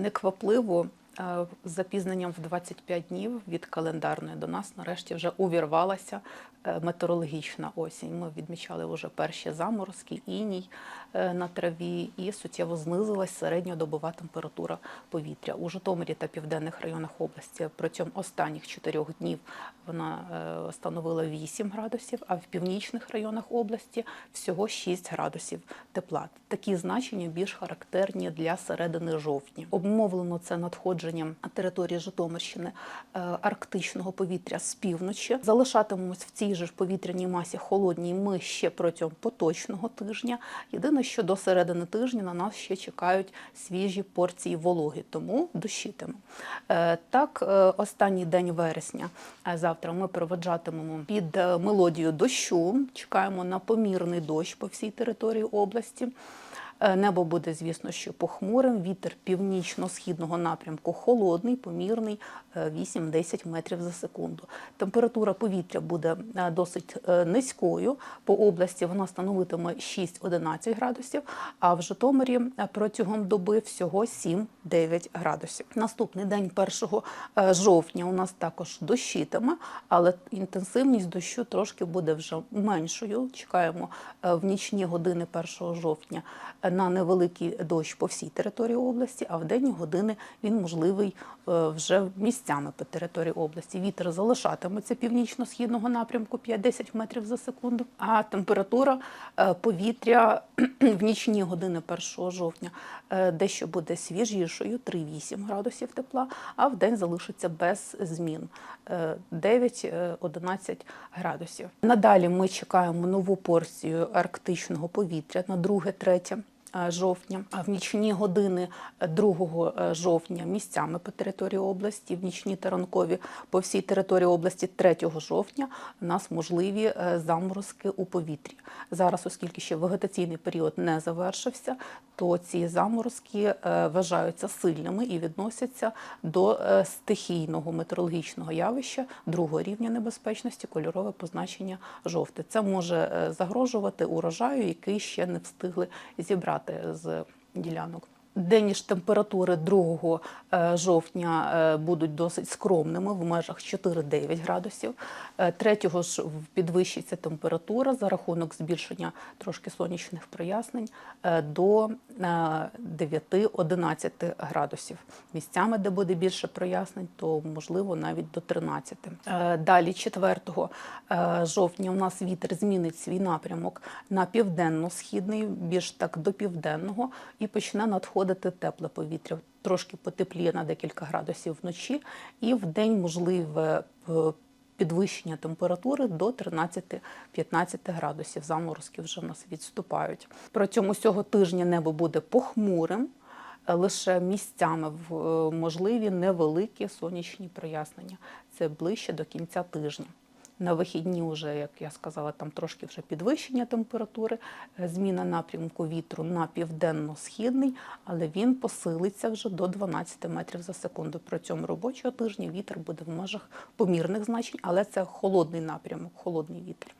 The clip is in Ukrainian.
Неквапливо з запізненням в 25 днів від календарної до нас нарешті вже увірвалася е, метеорологічна осінь. Ми відмічали вже перші заморозки, іній е, на траві, і суттєво знизилась середньодобова температура повітря. У Житомирі та південних районах області протягом останніх чотирьох днів вона е, становила 8 градусів, а в північних районах області всього 6 градусів тепла. Такі значення більш характерні для середини жовтня. Обмовлено це надходженням на території Житомирщини е, арктичного повітря з півночі. Залишатимемось в цій же ж повітряній масі холодній ми ще протягом поточного тижня. Єдине, що до середини тижня на нас ще чекають свіжі порції вологи, тому дощитиме. Е, Так, е, останній день вересня. Завтра ми проведжатимемо під мелодію дощу. Чекаємо на помірний дощ по всій території області. Е, Небо буде, звісно, що похмурим. Вітер північно-східного напрямку холодний, помірний е, 8-10 метрів за секунду. Температура повітря буде е, досить е, низькою. По області вона становитиме 6-11 градусів, а в Житомирі е, протягом доби всього 7-9 градусів. Наступний день 1 е, жовтня у нас також дощитиме, але інтенсивність дощу трошки буде вже меншою. Чекаємо е, в нічні години 1 жовтня е, на невеликий дощ по всій території області, а в денні години він можливий е, вже місцями по території області. Вітер залишатиметься північно-східного напрямку 5-10 метрів за секунду, а температура е, повітря в нічні години 1 жовтня е, дещо буде свіжішою 3-8 градусів тепла, а в день залишиться без змін е, 9-11 градусів. Надалі ми чекаємо нову порцію арктичного повітря на 2-3 е, жовтня. А в нічні години 2 е, жовтня місцями по території області, в нічні та ранкові по всій території області 3 жовтня у нас можливі е, заморозки у повітрі. Зараз, оскільки ще вегетаційний період не завершився, то ці заморозки е, вважаються сильними і відносяться до е, стихійного метеорологічного явища другого рівня небезпечності, кольорове позначення жовте. Це може е, загрожувати урожаю, який ще не встигли зібрати з ділянок. Денні ж температури 2 е, жовтня е, будуть досить скромними в межах 4-9 градусів. 3 ж підвищиться температура за рахунок збільшення трошки сонячних прояснень е, до е, 9-11 градусів. Місцями, де буде більше прояснень, то можливо навіть до 13. Е, Далі 4 е, жовтня у нас вітер змінить свій напрямок на південно-східний, більш так до південного, і почне надходити тепле повітря. Трошки потепліє на декілька градусів вночі, і в день можливе е, підвищення температури до 13-15 градусів. Заморозки вже в нас відступають. Протягом усього тижня небо буде похмурим. е, Лише місцями е, можливі невеликі сонячні прояснення. Це ближче до кінця тижня. На вихідні вже, як я сказала, там трошки вже підвищення температури, е, зміна напрямку вітру на південно-східний, але він посилиться вже до 12 метрів за секунду. Протягом робочого тижня вітер буде в межах помірних значень, але це холодний напрямок, холодний вітер.